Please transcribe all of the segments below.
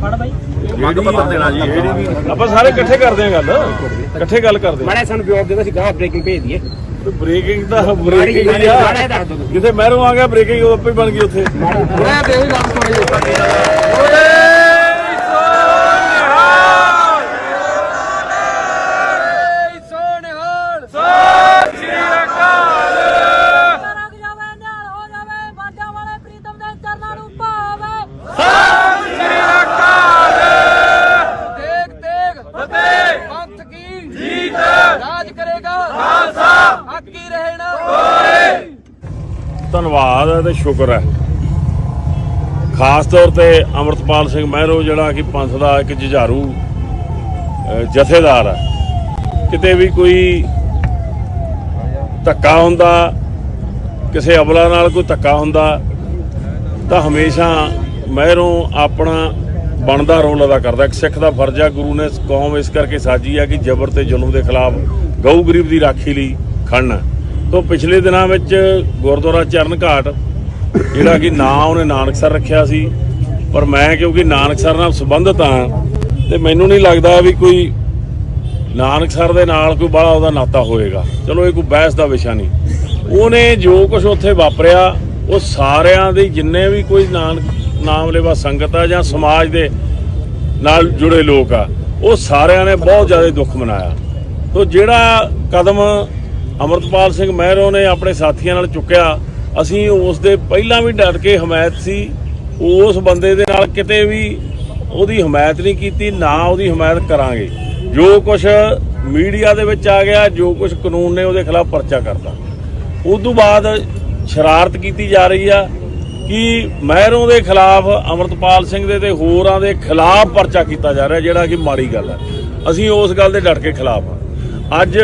ਫੜ ਬਾਈ। ਮੰਗ ਪੱਤਰ ਦੇਣਾ ਜੀ ਜਿਹੜੀ ਵੀ ਆਪਾਂ ਸਾਰੇ ਇਕੱਠੇ ਕਰਦੇ ਆਂ ਗੱਲ ਇਕੱਠੇ ਗੱਲ ਕਰਦੇ ਮਾੜਾ ਸਾਨੂੰ ਜਵਾਬ ਦੇ ਦੋ ਅਸੀਂ ਗਾਹ ਬ੍ਰੇਕਿੰਗ ਭੇਜ ਦਈਏ। ਬ੍ਰੇਕਿੰਗ ਦਾ ਬ੍ਰੇਕਿੰਗ ਆ। ਜਿੱਥੇ ਮਹਿਰੋਂ ਆ ਗਿਆ ਬ੍ਰੇਕਿੰਗ ਉਹ ਆਪੇ ਬਣ ਗਈ ਉੱਥੇ। ਮੈਂ ਤੇ ਇਹੀ ਗੱਲ ਸੁਣੀ ਰੰਗ ਜਾਵੇ ਨਿਹਾਲ ਹੋ ਜਾਵੇ ਬਾਜਾਂ ਵਾਲੇ ਪ੍ਰੀਤਮ ਦੇ ਚਰਨਾਂ ਨੂੰ ਭਾਵੇ ਦੇਖ ਦੇਖ ਫਤਿਹ ਪੰਥ ਕੀ ਜੀਤ ਰਾਜ ਕਰੇਗਾ ਖਾਲਸਾ ਹੱਕ ਹੀ ਰਹਿਣਾ ਧੰਨਵਾਦ ਹੈ ਤੇ ਸ਼ੁਕਰ ਹੈ। ਖਾਸ ਤੌਰ ਤੇ ਅਮਰਤਪਾਲ ਸਿੰਘ ਮਹਿਰੋ ਜਿਹੜਾ ਕਿ ਪੰਥ ਦਾ ਇੱਕ ਜੁਝਾਰੂ ਜਥੇਦਾਰ ਹੈ। ਕਿਤੇ ਵੀ ਕੋਈ ਧੱਕਾ ਹੁੰਦਾ, ਕਿਸੇ ਅਬਲਾ ਨਾਲ ਕੋਈ ਧੱਕਾ ਹੁੰਦਾ, ਤਾਂ ਹਮੇਸ਼ਾ ਮਹਿਰੋਂ ਆਪਣਾ ਬਣਦਾ ਰੋਲ ਅਦਾ ਕਰਦਾ ਇੱਕ ਸਿੱਖ ਦਾ ਫਰਜ਼ ਆ ਗੁਰੂ ਨੇ ਕੌਮ ਇਸ ਕਰਕੇ ਸਾਜੀ ਆ ਕਿ ਜ਼ਬਰ ਤੇ ਜ਼ੁਲਮ ਦੇ ਖਿਲਾਫ ਗਊ ਗਰੀਬ ਦੀ ਰਾਖੀ ਲਈ ਖੜਨਾ ਤੋਂ ਪਿਛਲੇ ਦਿਨਾਂ ਵਿੱਚ ਗੁਰਦੁਆਰਾ ਚਰਨ ਘਾਟ, ਜਿਹੜਾ ਕਿ ਨਾਂ ਉਹਨੇ ਨਾਨਕਸਰ ਰੱਖਿਆ ਸੀ, ਪਰ ਮੈਂ ਕਿਉਂਕਿ ਨਾਨਕਸਰ ਨਾਲ ਸੰਬੰਧਿਤ ਹਾਂ, ਤੇ ਮੈਨੂੰ ਨਹੀਂ ਲੱਗਦਾ ਵੀ ਕੋਈ ਨਾਨਕਸਰ ਦੇ ਨਾਲ ਕੋਈ ਬੜਾ ਉਹਦਾ ਨਾਤਾ ਹੋਏਗਾ। ਚਲੋ, ਇਹ ਕੋਈ ਬਹਿਸ ਦਾ ਵਿਸ਼ਾ ਨਹੀਂ। ਉਹਨੇ ਜੋ ਕੁਝ ਉੱਥੇ ਵਾਪਰਿਆ, ਉਹ ਸਾਰਿਆਂ ਦੇ ਜਿੰਨੇ ਵੀ ਕੋਈ ਨਾਨਕ, ਨਾਮਲੇਵਾ ਸੰਗਤ ਆ ਜਾਂ ਸਮਾਜ ਦੇ ਨਾਲ ਜੁੜੇ ਲੋਕ ਆ, ਉਹ ਸਾਰਿਆਂ ਨੇ ਬਹੁਤ ਜ਼ਿਆਦਾ ਦੁੱਖ ਮਨਾਇਆ। ਤੋਂ ਜਿਹੜਾ ਕਦਮ ਅਮਰਤਪਾਲ ਸਿੰਘ ਮਹਿਰੋਂ ਨੇ ਆਪਣੇ ਸਾਥੀਆਂ ਨਾਲ ਚੁੱਕਿਆ। ਅਸੀਂ ਉਸ ਦੇ ਪਹਿਲਾਂ ਵੀ ਡਟ ਕੇ ਹਮਾਇਤ ਸੀ। ਉਸ ਬੰਦੇ ਦੇ ਨਾਲ ਕਿਤੇ ਵੀ ਉਹਦੀ ਹਮਾਇਤ ਨਹੀਂ ਕੀਤੀ, ਨਾ ਉਹਦੀ ਹਮਾਇਤ ਕਰਾਂਗੇ। ਜੋ ਕੁਝ ਮੀਡੀਆ ਦੇ ਵਿੱਚ ਆ ਗਿਆ, ਜੋ ਕੁਝ ਕਾਨੂੰਨ ਨੇ ਉਹਦੇ ਖਿਲਾਫ ਪਰਚਾ ਕਰਤਾ। ਉਸ ਤੋਂ ਬਾਅਦ ਸ਼ਰਾਰਤ ਕੀਤੀ ਜਾ ਰਹੀ ਆ ਕਿ ਮਹਿਰੋਂ ਦੇ ਖਿਲਾਫ, ਅਮਰਤਪਾਲ ਸਿੰਘ ਦੇ ਤੇ ਹੋਰਾਂ ਦੇ ਖਿਲਾਫ ਪਰਚਾ ਕੀਤਾ ਜਾ ਰਿਹਾ, ਜਿਹੜਾ ਕਿ ਮਾੜੀ ਗੱਲ ਹੈ ਅਸੀਂ ਉਸ ਗੱਲ ਦੇ ਡਟ ਕੇ ਖਿਲਾਫ ਆ। ਅੱਜ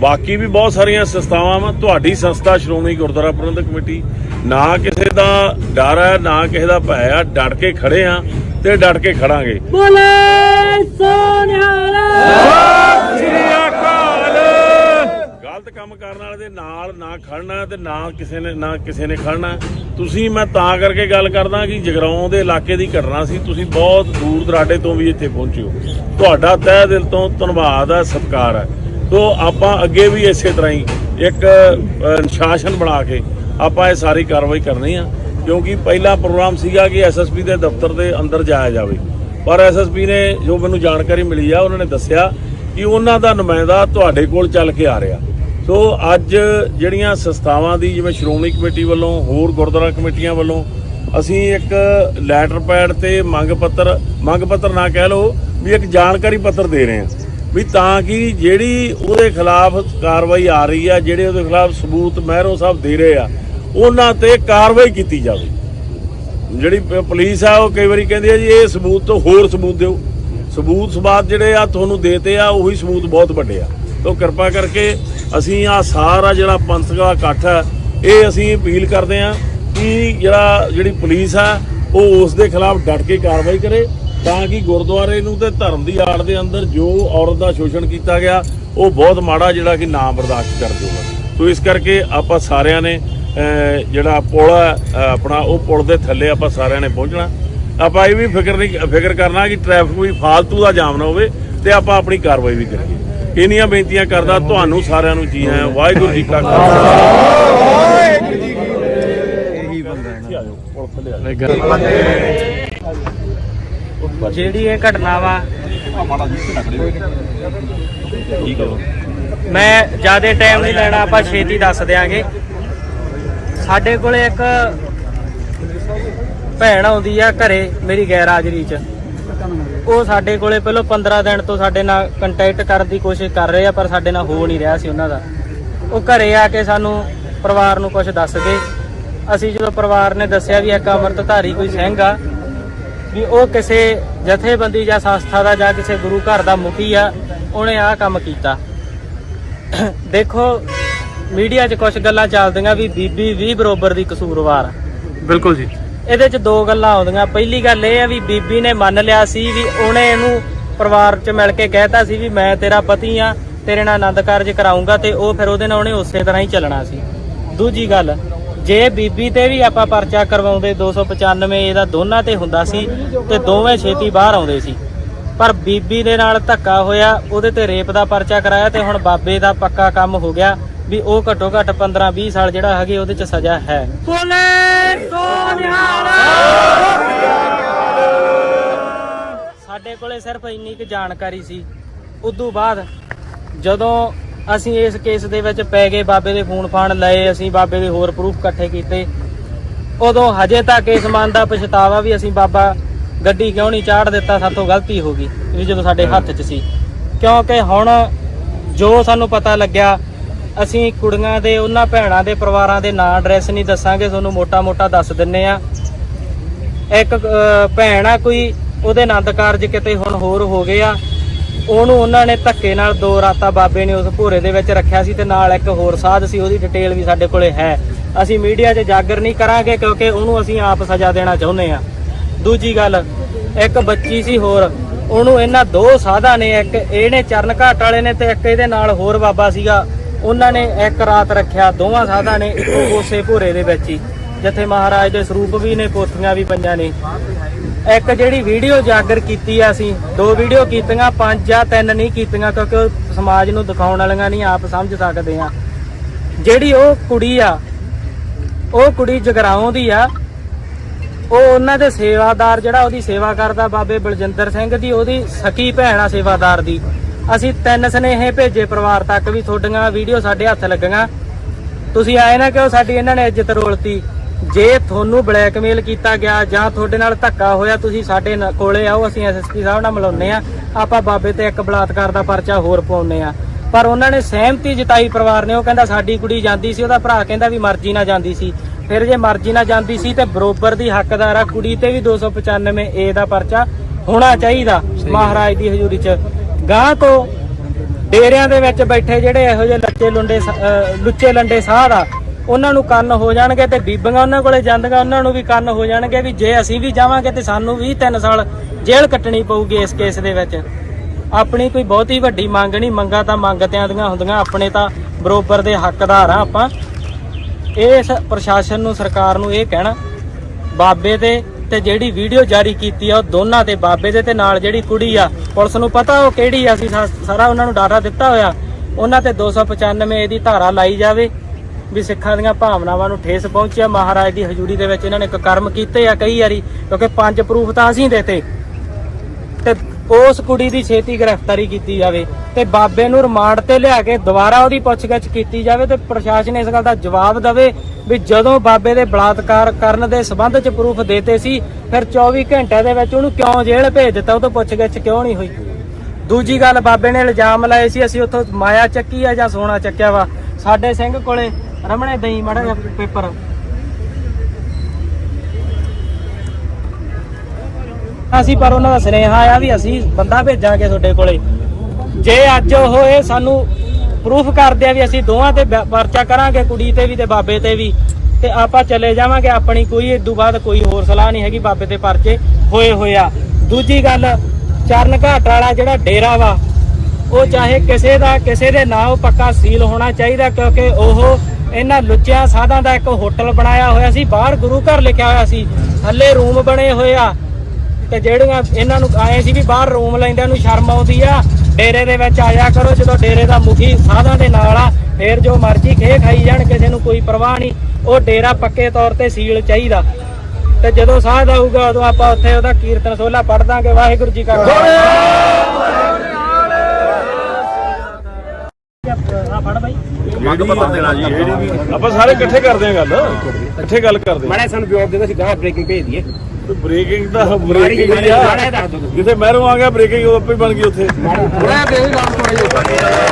ਬਾਕੀ ਵੀ ਬਹੁਤ ਸਾਰੀਆਂ ਸੰਸਥਾਵਾਂ ਵਾ। ਤੁਹਾਡੀ ਸੰਸਥਾ ਸ਼੍ਰੋਮਣੀ ਗੁਰਦੁਆਰਾ ਪ੍ਰਬੰਧਕ ਕਮੇਟੀ ਨਾ ਕਿਸੇ ਦਾ ਡਰ ਹੈ ਨਾ ਕਿਸੇ ਦਾ ਭੈ ਆ ਡਟ ਕੇ ਖੜੇ ਆ ਤੇ ਡਟ ਕੇ ਖੜਾਂਗੇ। ਬੋਲੇ ਸੋਨਿਹਾਲ। ਗਲਤ ਕੰਮ ਕਰਨ ਵਾਲੇ ਦੇ ਨਾਲ ਨਾ ਖੜਨਾ ਤੇ ਨਾ ਕਿਸੇ ਨੇ ਨਾ ਕਿਸੇ ਨੇ ਖੜਨਾ। ਤੁਸੀਂ ਮੈਂ ਤਾਂ ਕਰਕੇ ਗੱਲ ਕਰਦਾ ਕਿ ਜਗਰਾਉਂ ਦੇ ਇਲਾਕੇ ਦੀ ਘਟਨਾ ਸੀ। ਤੁਸੀਂ ਬਹੁਤ ਦੂਰ ਦਰਾਡੇ ਤੋਂ ਵੀ ਇੱਥੇ ਪਹੁੰਚੇ ਹੋ। ਤੁਹਾਡਾ ਤਹਿ ਦਿਲ ਤੋਂ ਧੰਨਵਾਦ ਹੈ ਸਤਿਕਾਰ ਹੈ। ਤੋਂ ਆਪਾਂ ਅੱਗੇ ਵੀ ਇਸੇ ਤਰ੍ਹਾਂ ਹੀ ਇੱਕ ਅ, ਅਨੁਸ਼ਾਸਨ ਬਣਾ ਕੇ ਆਪਾਂ ਇਹ ਸਾਰੀ ਕਾਰਵਾਈ ਕਰਨੀ ਆ। ਕਿਉਂਕਿ ਪਹਿਲਾ ਪ੍ਰੋਗਰਾਮ ਸੀਗਾ ਕਿ ਐਸਐਸਪੀ ਦੇ ਦਫ਼ਤਰ ਦੇ ਅੰਦਰ ਜਾਇਆ ਜਾਵੇ। ਪਰ ਐਸਐਸਪੀ ਨੇ ਜੋ ਮੈਨੂੰ ਜਾਣਕਾਰੀ ਮਿਲੀ ਆ ਉਹਨਾਂ ਨੇ ਦੱਸਿਆ ਕਿ ਉਹਨਾਂ ਦਾ ਨੁਮਾਇੰਦਾ ਤੁਹਾਡੇ ਕੋਲ ਚੱਲ ਕੇ ਆ ਰਿਹਾ। ਸੋ ਅੱਜ ਜਿਹੜੀਆਂ ਸੰਸਥਾਵਾਂ ਦੀ ਜਿਵੇਂ ਸ਼੍ਰੋਮਣੀ ਕਮੇਟੀ ਵੱਲੋਂ ਹੋਰ ਗੁਰਦੁਆਰਾ ਕਮੇਟੀਆਂ ਵੱਲੋਂ ਅਸੀਂ ਇੱਕ ਲੈਟਰ ਪੈਡ ਤੇ ਮੰਗ ਪੱਤਰ ਮੰਗ ਪੱਤਰ ਨਾ ਕਹਿ ਲਓ ਵੀ ਇੱਕ ਜਾਣਕਾਰੀ ਪੱਤਰ ਦੇ ਰਹੇ ਹਾਂ। ਵੀ ਤਾਂ ਕਿ ਜਿਹੜੀ ਉਹਦੇ ਖਿਲਾਫ ਕਾਰਵਾਈ ਆ ਰਹੀ ਆ, ਜਿਹੜੇ ਉਹਦੇ ਖਿਲਾਫ ਸਬੂਤ ਮਹਿਰੋ ਸਾਹਿਬ ਦੇ ਰਹੇ ਆ, ਉਹਨਾਂ ਤੇ ਕਾਰਵਾਈ ਕੀਤੀ ਜਾਵੇ। ਜਿਹੜੀ ਪ- ਪੁਲਿਸ ਆ, ਉਹ ਕਈ ਵਾਰੀ ਕਹਿੰਦੀ ਆ ਜੀ, ਇਹ ਸਬੂਤ ਤੋਂ ਹੋਰ ਸਬੂਤ ਦਿਓ। ਸਬੂਤ ਸਬਾਤ ਜਿਹੜੇ ਆ, ਤੁਹਾਨੂੰ ਦੇਤੇ ਆ, ਉਹੀ ਸਬੂਤ ਬਹੁਤ ਵੱਡੇ ਆ। ਤੋਂ ਕਿਰਪਾ ਕਰਕੇ ਅਸੀਂ ਆ ਸਾਰਾ ਜਿਹੜਾ ਪੰਥਕ ਇਕੱਠ ਹੈ ਇਹ ਅਸੀਂ ਅਪੀਲ ਕਰਦੇ ਆ ਕਿ ਜਿਹੜਾ ਜਿਹੜੀ ਪੁਲਿਸ ਆ, ਉਹ ਉਸ ਦੇ ਖਿਲਾਫ ਡਟ ਕੇ ਕਾਰਵਾਈ ਕਰੇ। ਤਾਂ ਕਿ ਗੁਰਦੁਆਰੇ ਨੂੰ ਤੇ ਧਰਮ ਦੀ ਆੜ ਦੇ ਅੰਦਰ ਜੋ ਔਰਤ ਦਾ ਸ਼ੋਸ਼ਣ ਕੀਤਾ ਗਿਆ ਉਹ ਬਹੁਤ ਮਾੜਾ ਜਿਹੜਾ ਕਿ ਨਾ ਬਰਦਾਸ਼ਤ ਕਰ ਦਿਓਗਾ ਸੋ ਇਸ ਕਰਕੇ ਆਪਾਂ ਸਾਰਿਆਂ ਨੇ ਜਿਹੜਾ ਪੁਲ ਆਪਣਾ ਉਹ ਪੁਲ ਦੇ ਥੱਲੇ ਆਪਾਂ ਸਾਰਿਆਂ ਨੇ ਪਹੁੰਚਣਾ। ਆਪਾਂ ਇਹ ਵੀ ਫਿਕਰ ਨਹੀਂ ਫਿਕਰ ਕਰਨਾ ਕਿ ਟ੍ਰੈਫਿਕ ਵੀ ਫਾਲਤੂ ਦਾ ਜਾਮ ਨਾ ਹੋਵੇ ਤੇ ਆਪਾਂ ਆਪਣੀ ਕਾਰਵਾਈ ਵੀ ਕਰੀਏ। ਇੰਨੀਆਂ ਬੇਨਤੀਆਂ ਕਰਦਾ ਤੁਹਾਨੂੰ ਸਾਰਿਆਂ ਨੂੰ ਜੀ ਆਇਆਂ। ਵਾਹਿਗੁਰੂ ਜੀ ਕਾ ਖਾਲਸਾ। ਇਹੀ ਬੰਦਾ ਹੈ ਪੁਲ ਥੱਲੇ ਆ। ਜਿਹੜੀ ਇਹ ਘਟਨਾ ਵਾ। ਮੈਂ ਜ਼ਿਆਦਾ ਟਾਈਮ ਨਹੀਂ ਲੈਣਾ ਆਪਾਂ ਛੇਤੀ ਦੱਸ ਦਿਆਂਗੇ। ਸਾਡੇ ਕੋਲੇ ਇੱਕ ਭੈਣ ਆਉਂਦੀ ਆ ਘਰੇ ਮੇਰੀ ਗੈਰ ਹਾਜ਼ਰੀ 'ਚ। ਉਹ ਸਾਡੇ ਕੋਲੇ ਪਹਿਲਾਂ 15 ਦਿਨ ਤੋਂ ਸਾਡੇ ਨਾਲ ਕੰਟੈਕਟ ਕਰਨ ਦੀ ਕੋਸ਼ਿਸ਼ ਕਰ ਰਹੇ ਆ ਪਰ ਸਾਡੇ ਨਾਲ ਹੋ ਨਹੀਂ ਰਿਹਾ ਸੀ ਉਹਨਾਂ ਦਾ। ਉਹ ਘਰੇ ਆ ਕੇ ਸਾਨੂੰ ਪਰਿਵਾਰ ਨੂੰ ਕੁਝ ਦੱਸ ਗਏ। ਅਸੀਂ ਜਦੋਂ ਪਰਿਵਾਰ ਨੇ ਦੱਸਿਆ ਵੀ ਇੱਕ ਅੰਮ੍ਰਿਤਧਾਰੀ ਕੋਈ ਸਿੰਘ ਆ ਵੀ ਉਹ ਕਿਸੇ ਜਥੇਬੰਦੀ ਜਾਂ ਸੰਸਥਾ ਦਾ ਜਾਂ ਕਿਸੇ ਗੁਰੂ ਘਰ ਦਾ ਮੁਖੀ ਆ ਉਹਨੇ ਆਹ ਕੰਮ ਕੀਤਾ। ਦੇਖੋ ਮੀਡੀਆ 'ਚ ਕੁਝ ਗੱਲਾਂ ਚੱਲਦੀਆਂ ਵੀ ਬੀਬੀ ਵੀ ਬਰੋਬਰ ਦੀ ਕਸੂਰਵਾਰ ਬਿਲਕੁਲ ਜੀ। ਇਹਦੇ 'ਚ ਦੋ ਗੱਲਾਂ ਆਉਂਦੀਆਂ। ਪਹਿਲੀ ਗੱਲ ਇਹ ਆ ਵੀ ਬੀਬੀ ਨੇ ਮੰਨ ਲਿਆ ਸੀ ਵੀ ਉਹਨੇ ਇਹਨੂੰ ਪਰਿਵਾਰ 'ਚ ਮਿਲ ਕੇ ਕਹਿਤਾ ਸੀ ਵੀ ਮੈਂ ਤੇਰਾ ਪਤੀ ਆ ਤੇਰੇ ਨਾਲ ਆਨੰਦ ਕਾਰਜ ਕਰਾਉਂਗਾ ਤੇ ਉਹ ਫਿਰ ਉਹਦੇ ਨਾਲ ਉਹਨੇ ਉਸੇ ਤਰ੍ਹਾਂ ਹੀ ਚੱਲਣਾ ਸੀ। ਦੂਜੀ ਗੱਲ ਜੇ ਬੀਬੀ ਤੇ ਵੀ ਆਪਾਂ ਪਰਚਾ ਕਰਵਾਉਂਦੇ 295 ਇਹਦਾ ਦੋਨਾਂ ਤੇ ਹੁੰਦਾ ਸੀ ਤੇ ਦੋਵੇਂ ਛੇਤੀ ਬਾਹਰ ਆਉਂਦੇ ਸੀ। ਪਰ ਬੀਬੀ ਦੇ ਨਾਲ ਧੱਕਾ ਹੋਇਆ ਉਹਦੇ ਤੇ ਰੇਪ ਦਾ ਪਰਚਾ ਕਰਾਇਆ ਤੇ ਹੁਣ ਬਾਬੇ ਦਾ ਪੱਕਾ ਕੰਮ ਹੋ ਗਿਆ ਵੀ ਉਹ ਘੱਟੋ ਘੱਟ 15 20 ਸਾਲ ਜਿਹੜਾ ਹੈਗੇ ਉਹਦੇ ਚ ਸਜ਼ਾ ਹੈ। ਸਾਡੇ ਕੋਲੇ ਸਿਰਫ ਇੰਨੀ ਕੁ ਜਾਣਕਾਰੀ ਸੀ। ਉਦੋਂ ਬਾਅਦ ਜਦੋਂ ਅਸੀਂ ਇਸ ਕੇਸ ਦੇ ਵਿੱਚ ਪੈ ਗਏ ਬਾਬੇ ਦੇ ਫੋਨ ਫਾਨ ਲਏ ਅਸੀਂ ਬਾਬੇ ਦੇ ਹੋਰ ਪ੍ਰੂਫ ਇਕੱਠੇ ਕੀਤੇ। ਉਦੋਂ ਹਜੇ ਤੱਕ ਇਸ ਮਨ ਦਾ ਪਛਤਾਵਾ ਵੀ ਅਸੀਂ ਬਾਬਾ ਗੱਡੀ ਕਿਉਂ ਨਹੀਂ ਚਾੜ ਦਿੱਤਾ ਸਾਥੋਂ ਗਲਤੀ ਹੋ ਗਈ ਵੀ ਜਦੋਂ ਸਾਡੇ ਹੱਥ 'ਚ ਸੀ। ਕਿਉਂਕਿ ਹੁਣ ਜੋ ਸਾਨੂੰ ਪਤਾ ਲੱਗਿਆ ਅਸੀਂ ਕੁੜੀਆਂ ਦੇ ਉਹਨਾਂ ਭੈਣਾਂ ਦੇ ਪਰਿਵਾਰਾਂ ਦੇ ਨਾਂ ਐਡਰੈਸ ਨਹੀਂ ਦੱਸਾਂਗੇ ਤੁਹਾਨੂੰ ਮੋਟਾ-ਮੋਟਾ ਦੱਸ ਦਿੰਨੇ ਆ। ਇੱਕ ਭੈਣ ਆ ਕੋਈ ਉਹਦੇ ਆਨੰਦ ਕਾਰਜ ਕਿਤੇ ਹੁਣ ਹੋਰ ਹੋ ਗਏ ਆ। ਉਹਨੂੰ ਉਹਨਾਂ ਨੇ ਧੱਕੇ ਨਾਲ ਦੋ ਰਾਤਾਂ ਬਾਬੇ ਨੇ ਉਸ ਭੋਰੇ ਦੇ ਵਿੱਚ ਰੱਖਿਆ ਸੀ ਤੇ ਨਾਲ ਇੱਕ ਹੋਰ ਸਾਧ ਸੀ, ਉਹਦੀ ਡਿਟੇਲ ਵੀ ਸਾਡੇ ਕੋਲੇ ਹੈ। ਅਸੀਂ ਮੀਡੀਆ 'ਚ ਜਾਗਰ ਨਹੀਂ ਕਰਾਂਗੇ ਕਿਉਂਕਿ ਉਹਨੂੰ ਅਸੀਂ ਆਪ ਸਜ਼ਾ ਦੇਣਾ ਚਾਹੁੰਦੇ ਆ ਦੂਜੀ ਗੱਲ, ਇੱਕ ਬੱਚੀ ਸੀ ਹੋਰ, ਉਹਨੂੰ ਇਹਨਾਂ ਦੋ ਸਾਧਾਂ ਨੇ, ਇੱਕ ਇਹਨੇ ਚਰਨ ਘਾਟ ਵਾਲੇ ਨੇ ਤੇ ਇੱਕ ਇਹਦੇ ਨਾਲ ਹੋਰ ਬਾਬਾ ਸੀਗਾ। ਉਹਨਾਂ ਨੇ ਇੱਕ ਰਾਤ ਰੱਖਿਆ, ਦੋਵਾਂ ਸਾਧਾਂ ਨੇ ਇੱਕੋ ਉਸੇ ਭੋਰੇ ਦੇ ਵਿੱਚ ਹੀ। ਜਿੱਥੇ ਮਹਾਰਾਜ ਦੇ ਸਰੂਪ ਵੀ ਨੇ, ਕੋਠੀਆਂ ਵੀ ਪਈਆਂ ਨੇ। ਇੱਕ ਜਿਹੜੀ ਵੀਡੀਓ ਜਾਗਰ ਕੀਤੀ ਆ ਅਸੀਂ, ਦੋ ਵੀਡੀਓ ਕੀਤੀਆਂ, ਪੰਜ ਜਾਂ ਤਿੰਨ ਨਹੀਂ ਕੀਤੀਆਂ, ਕਿਉਂਕਿ ਉਹ ਸਮਾਜ ਨੂੰ ਦਿਖਾਉਣ ਵਾਲੀਆਂ ਨਹੀਂ, ਆਪ ਸਮਝ ਸਕਦੇ ਆ। ਜਿਹੜੀ ਉਹ ਕੁੜੀ ਆ, ਉਹ ਕੁੜੀ ਜਗਰਾਉਂ ਦੀ ਆ। ਉਹ ਉਹਨਾਂ ਦੇ ਸੇਵਾਦਾਰ, ਜਿਹੜਾ ਉਹਦੀ ਸੇਵਾ ਕਰਦਾ ਬਾਬੇ ਬਲਜਿੰਦਰ ਸਿੰਘ ਦੀ, ਉਹਦੀ ਸਕੀ ਭੈਣ ਆ ਸੇਵਾਦਾਰ ਦੀ। ਅਸੀਂ ਤਿੰਨ ਸਨੇਹੇ ਭੇਜੇ ਪਰਿਵਾਰ ਤੱਕ ਵੀ, ਤੁਹਾਡੀਆਂ ਵੀਡੀਓ ਸਾਡੇ ਹੱਥ ਲੱਗੀਆਂ। ਤੁਸੀਂ ਆਏ ਨਾ ਕਿ ਉਹ ਸਾਡੀ ਇਹਨਾਂ ਨੇ ਇੱਜ਼ਤ ਰੋਲਤੀ। ਜੇ ਤੁਹਾਨੂੰ ਬਲੈਕਮੇਲ ਕੀਤਾ ਗਿਆ ਜਾਂ ਤੁਹਾਡੇ ਨਾਲ ਧੱਕਾ ਹੋਇਆ ਤੁਸੀਂ ਸਾਡੇ ਕੋਲੇ ਆਓ ਅਸੀਂ ਐਸਐਸਪੀ ਸਾਹਿਬ ਨਾਲ ਮਿਲਾਉਂਦੇ ਆ ਆਪਾਂ ਬਾਬੇ ਤੇ ਇੱਕ ਬਲਾਤਕਾਰ ਦਾ ਪਰਚਾ ਹੋਰ ਪਾਉਂਦੇ ਆ ਪਰ ਉਹਨਾਂ ਨੇ ਸਹਿਮਤੀ ਜਤਾਈ ਪਰਿਵਾਰ ਨੇ ਉਹ ਕਹਿੰਦਾ ਸਾਡੀ ਕੁੜੀ ਜਾਂਦੀ ਸੀ ਉਹਦਾ ਭਰਾ ਕਹਿੰਦਾ ਵੀ ਮਰਜ਼ੀ ਨਾਲ ਜਾਂਦੀ ਸੀ। ਫਿਰ ਜੇ ਮਰਜ਼ੀ ਨਾਲ ਜਾਂਦੀ ਸੀ ਤੇ ਬਰੋਬਰ ਦੀ ਹੱਕਦਾਰ ਆ ਕੁੜੀ ਤੇ ਵੀ 295 ਏ ਦਾ ਪਰਚਾ ਹੋਣਾ ਚਾਹੀਦਾ ਮਹਾਰਾਜ ਦੀ ਹਜ਼ੂਰੀ 'ਚ। ਗਾਂ ਤੋਂ ਡੇਰਿਆਂ ਦੇ ਵਿੱਚ ਬੈਠੇ ਜਿਹੜੇ ਇਹੋ ਜਿਹੇ ਲੱਚੇ ਲੁੰਡੇ ਲੁੱਚੇ ਲੰਡੇ ਸਾਧ ਆ ਉਹਨਾਂ ਨੂੰ ਕੰਨ ਹੋ ਜਾਣਗੇ ਤੇ ਬੀਬੀਆਂ ਉਹਨਾਂ ਕੋਲੇ ਜਾਂਦੀਆਂ, ਉਹਨਾਂ ਨੂੰ ਵੀ ਕੰਨ ਹੋ ਜਾਣਗੇ ਵੀ ਜੇ ਅਸੀਂ ਵੀ ਜਾਵਾਂਗੇ ਤੇ ਸਾਨੂੰ ਵੀ 3 ਸਾਲ ਜੇਲ੍ਹ ਕੱਟਣੀ ਪਊਗੀ ਇਸ ਕੇਸ ਦੇ ਵਿੱਚ। ਆਪਣੀ ਕੋਈ ਬਹੁਤੀ ਵੱਡੀ ਮੰਗ ਨਹੀਂ, ਮੰਗਾਂ ਤਾਂ ਮੰਗਤਿਆਂ ਦੀਆਂ ਹੁੰਦੀਆਂ, ਆਪਣੇ ਤਾਂ ਬਰੋਬਰ ਦੇ ਹੱਕਦਾਰ ਆ ਆਪਾਂ। ਇਸ ਪ੍ਰਸ਼ਾਸਨ ਨੂੰ, ਸਰਕਾਰ ਨੂੰ ਇਹ ਕਹਿਣਾ, ਬਾਬੇ ਦੇ ਤੇ ਜਿਹੜੀ ਵੀਡੀਓ ਜਾਰੀ ਕੀਤੀ ਆ, ਉਹ ਦੋਨਾਂ ਤੇ, ਬਾਬੇ ਦੇ ਤੇ ਨਾਲ ਜਿਹੜੀ ਕੁੜੀ ਆ, ਪੁਲਿਸ ਨੂੰ ਪਤਾ ਉਹ ਕਿਹੜੀ ਆ, ਅਸੀਂ ਸਾਰਾ ਉਹਨਾਂ ਨੂੰ ਡਾਟਾ ਦਿੱਤਾ ਹੋਇਆ। ਉਹਨਾਂ ਤੇ 295 ਇਹਦੀ ਧਾਰਾ ਲਾਈ ਜਾਵੇ। ਵੀ ਸਿੱਖਾਂ ਦੀਆਂ ਭਾਵਨਾਵਾਂ ਨੂੰ ਠੇਸ ਪਹੁੰਚਿਆ। ਮਹਾਰਾਜ ਦੀ ਹਜ਼ੂਰੀ ਦੇ ਵਿੱਚ ਇਹਨਾਂ ਨੇ ਕਰਮ ਕੀਤੇ ਆ ਕਈ ਵਾਰੀ, ਕਿਉਂਕਿ ਪੰਜ ਪ੍ਰੂਫ ਤਾਂ ਅਸੀਂ ਦੇਤੇ। ਤੇ ਉਸ ਕੁੜੀ ਦੀ ਛੇਤੀ ਗ੍ਰਿਫਤਾਰੀ ਕੀਤੀ ਜਾਵੇ ਤੇ ਬਾਬੇ ਨੂੰ ਰਿਮਾਂਡ ਤੇ ਲਿਆ ਕੇ ਦੁਬਾਰਾ ਉਹਦੀ ਪੁੱਛਗਿੱਛ ਕੀਤੀ ਜਾਵੇ ਤੇ ਪ੍ਰਸ਼ਾਸਨ ਇਸ ਗੱਲ ਦਾ ਜਵਾਬ ਦੇਵੇ ਵੀ ਜਦੋਂ ਬਾਬੇ ਦੇ ਬਲਾਤਕਾਰ ਕਰਨ ਦੇ ਸਬੰਧ ਚ ਪ੍ਰੂਫ ਦੇਤੇ ਸੀ, ਫਿਰ 24 ਘੰਟਿਆਂ ਦੇ ਵਿੱਚ ਉਹਨੂੰ ਕਿਉਂ ਜੇਲ੍ਹ ਭੇਜ ਦਿੱਤਾ? ਉਹ ਤੋਂ ਪੁੱਛਗਿੱਛ ਕਿਉਂ ਨਹੀਂ ਹੋਈ? ਦੂਜੀ ਗੱਲ, ਬਾਬੇ ਨੇ ਇਲਜ਼ਾਮ ਲਾਏ ਸੀ, ਅਸੀਂ ਉੱਥੋਂ ਮਾਇਆ ਚੱਕੀ ਆ ਜਾਂ ਸੋਨਾ ਚੱਕਿਆ ਵਾ? ਸਾਡੇ ਸਿੰਘ ਕੋਲੇ ਰਮਣੇ ਦਈ ਮੜਾ ਜਿਹਾ ਪੇਪਰ। ਅਸੀਂ ਪਰ ਉਹਨਾਂ ਦਾ ਸੁਨੇਹਾ ਆਇਆ ਵੀ ਅਸੀਂ ਬੰਦਾ ਭੇਜਾਂਗੇ ਤੁਹਾਡੇ ਕੋਲੇ। ਜੇ ਅੱਜ ਉਹ ਇਹ ਸਾਨੂੰ ਪ੍ਰੂਫ ਕਰਦੇ ਆ ਵੀ ਅਸੀਂ ਦੋਵਾਂ ਤੇ ਪਰਚਾ ਕਰਾਂਗੇ, ਕੁੜੀ ਤੇ ਵੀ ਤੇ ਬਾਬੇ ਤੇ ਵੀ, ਤੇ ਆਪਾਂ ਚਲੇ ਜਾਵਾਂਗੇ, ਆਪਣੀ ਕੋਈ ਇਦੋਂ ਬਾਅਦ ਕੋਈ ਹੋਰ ਸਲਾਹ ਨਹੀਂ ਹੈਗੀ ਬਾਬੇ ਤੇ ਪਰਚੇ ਹੋਏ ਹੋਏ ਆ। ਦੂਜੀ ਗੱਲ, ਚਰਨ ਘਾਟ ਵਾਲਾ ਜਿਹੜਾ ਡੇਰਾ ਵਾ, ਉਹ ਚਾਹੇ ਕਿਸੇ ਦਾ, ਕਿਸੇ ਦੇ ਨਾਂ ਪੱਕਾ ਸੀਲ ਹੋਣਾ ਚਾਹੀਦਾ ਕਿਉਂਕਿ ਉਹ ਇਹਨਾਂ ਲੁੱਚਿਆਂ ਸਾਧਾਂ ਦਾ ਇੱਕ ਹੋਟਲ ਬਣਾਇਆ ਹੋਇਆ ਸੀ, ਬਾਹਰ ਗੁਰੂ ਘਰ ਲਿਖਿਆ ਹੋਇਆ ਸੀ, ਥੱਲੇ ਰੂਮ ਬਣੇ ਹੋਏ ਆ। ਤੇ ਜਿਹੜੀਆਂ ਇਹਨਾਂ ਨੂੰ ਆਏ ਸੀ ਵੀ ਬਾਹਰ ਰੂਮ ਲੈਂਦਿਆਂ ਨੂੰ ਸ਼ਰਮ ਆਉਂਦੀ ਆ, ਡੇਰੇ ਦੇ ਵਿੱਚ ਆਇਆ ਕਰੋ, ਜਦੋਂ ਡੇਰੇ ਦਾ ਮੁਖੀ ਸਾਧਾਂ ਦੇ ਨਾਲ ਆ, ਫੇਰ ਜੋ ਮਰਜ਼ੀ ਖੇ ਖਾਈ ਜਾਣ, ਕਿਸੇ ਨੂੰ ਕੋਈ ਪਰਵਾਹ ਨਹੀਂ, ਉਹ ਡੇਰਾ ਪੱਕੇ ਤੌਰ ਤੇ ਸੀਲ ਚਾਹੀਦਾ। ਤੇ ਜਦੋਂ ਸਾਧ ਆਊਗਾ ਉਦੋਂ ਆਪਾਂ ਉੱਥੇ ਉਹਦਾ ਕੀਰਤਨ ਸੋਲਾ ਪੜ ਦਾਂਗੇ, ਵਾਹਿਗੁਰੂ ਜੀ ਕਾ ਖਾਲਸਾ ਆ ਫੜ ਬਾਈ ਮੰਗ ਪੱਤਰ ਦੇਣਾ ਜੀ ਆਪਾਂ ਸਾਰੇ ਇਕੱਠੇ ਕਰਦੇ ਆਂ ਗੱਲ ਇਕੱਠੇ ਗੱਲ ਕਰਦੇ ਆਂ ਮਾੜਾ ਸਾਨੂੰ ਜਵਾਬ ਦੇ ਦੋ ਅਸੀਂ ਗਾਹ ਬ੍ਰੇਕਿੰਗ ਭੇਜ ਦਈਏ। ਬ੍ਰੇਕਿੰਗ ਦਾ ਬ੍ਰੇਕਿੰਗ ਮਾੜਾ ਜਿਹਾ ਦੱਸ ਦਿਓ। ਜਿੱਥੇ ਮਹਿਰੋਂ ਆ ਗਿਆ ਬ੍ਰੇਕਿੰਗ ਆਪੇ ਬਣ ਗਈ ਉੱਥੇ। ਬੜਾ ਦੇ ਨਾਮ ਤੋਂ ਆਈ